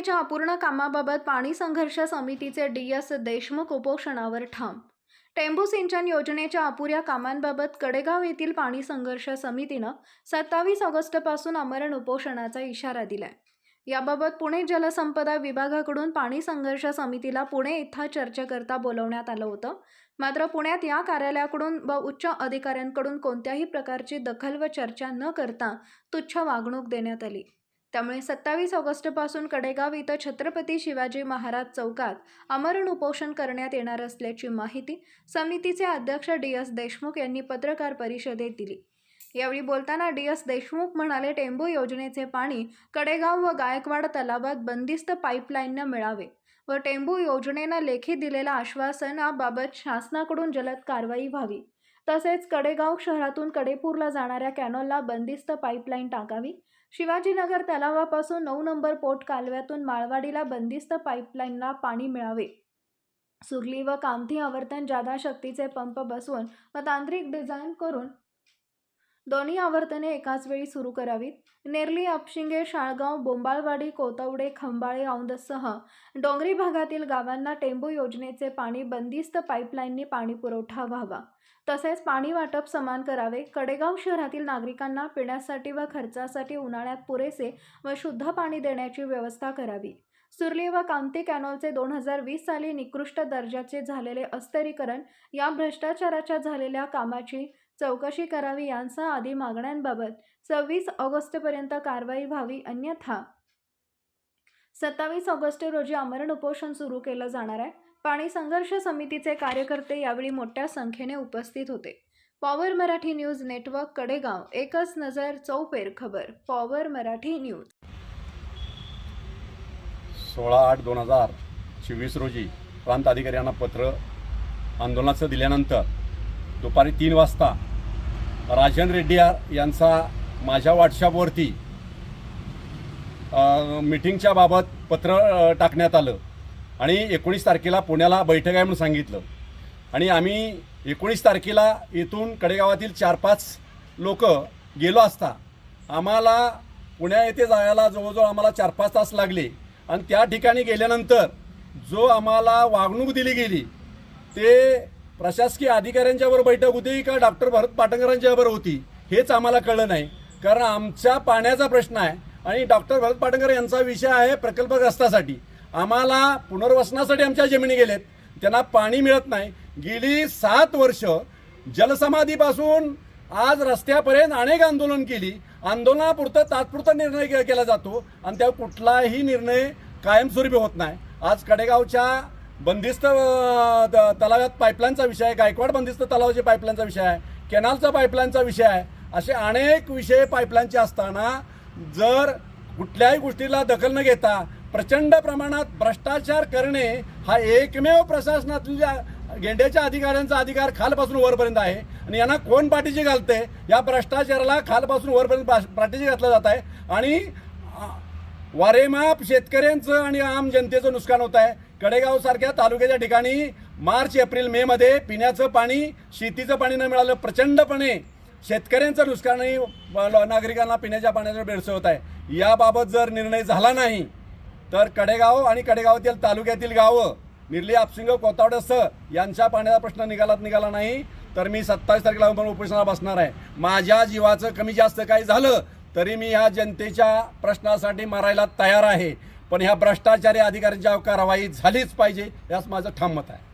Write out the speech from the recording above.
योजनेच्या अपूर्ण कामाबाबत पाणी संघर्ष समितीचे डी एस देशमुख उपोषणावर ठाम. टेंबू सिंचन योजनेच्या अपुऱ्या कामांबाबत कडेगाव येथील पाणी संघर्ष समितीनं सत्तावीस ऑगस्टपासून अमरण उपोषणाचा इशारा दिलाय. याबाबत पुणे जलसंपदा विभागाकडून पाणी संघर्ष समितीला पुणे इथं चर्चेकरता बोलवण्यात आलं होतं. मात्र पुण्यात या कार्यालयाकडून व उच्च अधिकाऱ्यांकडून कोणत्याही प्रकारची दखल व चर्चा न करता तुच्छ वागणूक देण्यात आली. त्यामुळे सत्तावीस ऑगस्टपासून कडेगाव इथं छत्रपती शिवाजी महाराज चौकात अमरण उपोषण करण्यात येणार असल्याची माहिती समितीचे अध्यक्ष डी एस देशमुख यांनी पत्रकार परिषदेत दिली. यावेळी बोलताना डी एस देशमुख म्हणाले टेंबू योजनेचे पाणी कडेगाव व गायकवाड तलावात बंदिस्त पाईपलाईननं मिळावे व टेंबू योजनेनं लेखी दिलेल्या आश्वासनाबाबत शासनाकडून जलद कारवाई व्हावी. तसेच कडेगाव शहरातून कडेपूरला जाणाऱ्या कॅनॉलला बंदिस्त पाईपलाईन टाकावी. शिवाजीनगर तलावापासून नऊ नंबर पोट कालव्यातून माळवाडीला बंदिस्त पाईपलाईनला पाणी मिळावे. सुरली व कामठी आवर्तन जादा शक्तीचे पंप बसवून व तांत्रिक डिझाईन करून दोन्ही आवर्तने एकाच वेळी सुरू करावीत. नेरली अपशिंगे शाळगाव बोंबाळवाडी कोतवडे खंबाळे औंदसह डोंगरी भागातील गावांना टेंबू योजनेचे पाणी बंदिस्त पाईपलाईननी पाणी पुरवठा व्हावा. तसेच पाणी वाटप समान करावे. कडेगाव शहरातील नागरिकांना पिण्यासाठी व खर्चासाठी उन्हाळ्यात पुरेसे व शुद्ध पाणी देण्याची व्यवस्था करावी. सुरली व कामती कॅनॉलचे दोन हजार वीस साली निकृष्ट दर्जाचे झालेले अस्तरीकरण या भ्रष्टाचाराच्या झालेल्या कामाची चौकशी करावी यांसह आदी मागण्यांबाबत सव्वीस ऑगस्टपर्यंत कारवाई व्हावी अन्यथा सत्तावीस ऑगस्ट रोजी आमरण उपोषण सुरू केलं जाणार आहे. पाणी संघर्ष समितीचे कार्यकर्ते यावेळी मोठ्या संख्येने उपस्थित होते. Power Marathi news network Kadegaon. एकच नजर चौपेर खबर. Power Marathi news. सोळा आठ दोन हजार चोवीस रोजी प्रांत अधिकाऱ्यांना पत्र आंदोलनाचं दिल्यानंतर दुपारी तीन वाजता राजन रेड्डी यांचा माझ्या व्हॉट्सअपवरती मिटिंगच्या बाबत पत्र टाकण्यात आलं. आणि एकोणीस तारखेला पुण्याला बैठक आहे म्हणून सांगितलं. आणि आम्ही एकोणीस तारखेला इथून कडेगावातील चार पाच लोक गेलो असता आम्हाला पुण्या येथे जायला जवळजवळ आम्हाला चार पाच तास लागले. आणि त्या ठिकाणी गेल्यानंतर जो आम्हाला वागणूक दिली गेली ते प्रशासकीय अधिकाऱ्यांच्यावर बैठक होती का डॉक्टर भरत पाटणकरांच्याबरोबर होती? हेच आम्हाला कळलं नाही. कारण आमच्या पाण्याचा प्रश्न आहे आणि डॉक्टर भरत पाटणकर यांचा विषय आहे प्रकल्पग्रस्तासाठी. आम्हाला पुनर्वसनासाठी आमच्या जमिनी गेलेत. त्यांना पाणी मिळत नाही. गेली सात वर्ष जलसमाधीपासून आज रस्त्यापर्यंत अनेक आंदोलन केली. आंदोलनापुरतं तात्पुरता निर्णय के- केला जातो आणि त्या कुठलाही निर्णय कायमस्वरूपी होत नाही. आज कडेगावच्या बंदिस्त त- तलावात पाईपलाईनचा विषय आहे. गायकवाड बंदिस्त तलावाचे पाईपलाईनचा विषय आहे. कॅनालचा पाईपलाईनचा विषय आहे. असे अनेक विषय पाईपलाईनचे असताना जर कुठल्याही गोष्टीला दखल न घेता प्रचंड प्रमाणात भ्रष्टाचार करणे हा एकमेव प्रशासनातल्या गेंड्याच्या अधिकाऱ्यांचा अधिकार खालपासून वरपर्यंत आहे आणि यांना कोण पाठीशी घालते? या भ्रष्टाचाराला खालपासून वरपर्यंत पाठीशी घातलं जात आहे. आणि वारेमाप शेतकऱ्यांचं आणि आम जनतेचं नुकसान होत आहे. कडेगाव सारख्या तालुक्याच्या ठिकाणी मार्च एप्रिल मे मध्ये पिण्याचं पाणी शेतीचं पाणी न मिळालं प्रचंडपणे शेतकऱ्यांचं नुकसानही नागरिकांना पिण्याच्या पाण्याचं भेडसवत आहे. याबाबत जर निर्णय झाला नाही तर कडेगाव आणि कडेगावातील तालुक्यातील गावं निर्ली आपसिंग कोतावडसह यांच्या पाण्याचा प्रश्न निघालात निघाला नाही तर मी सत्तावीस तारखेला उपोषणाला बसणार आहे. माझ्या जीवाचं कमी जास्त काही झालं तरी मी ह्या जनतेच्या प्रश्नासाठी मारायला तयार आहे. पण ह्या भ्रष्टाचारी अधिकाऱ्यांच्या कारवाई झालीच पाहिजे याच माझं ठाम मत आहे.